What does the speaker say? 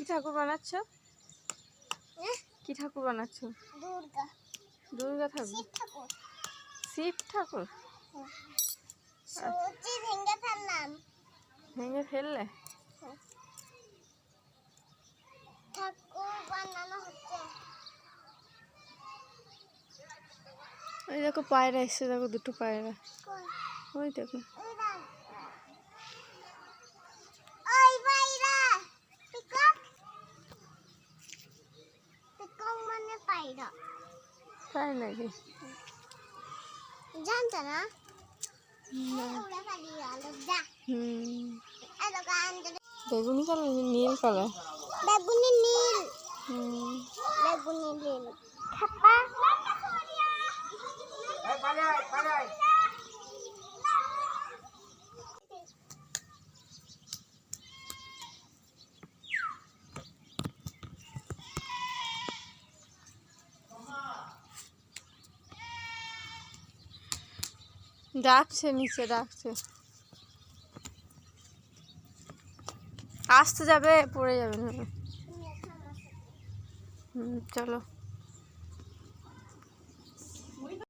কি ঠাকুর বানাচ্ছ? কি ঠাকুর বানাচ্ছ? দুর্গা। দুর্গা ঠাকুর? শিব ঠাকুর। ভেঙে ফেললাম। ভেঙে ফেললে? ঠাকুর বানানো হচ্ছে। ওই দেখো পায়রা এসছে দেখো দুটো পায়রা। ওই দেখো ওই দেখ। ওই বাইরা পিকক পিকক পায়রা তাই নাকি? জানত না বেগুনি কালার নীল কালার বেগুনি নীল। বেগুনি নীল। খাপা। ডাকছে নিচে ডাকছে। আসতে যাবে পড়ে যাবে না। হুম চলো।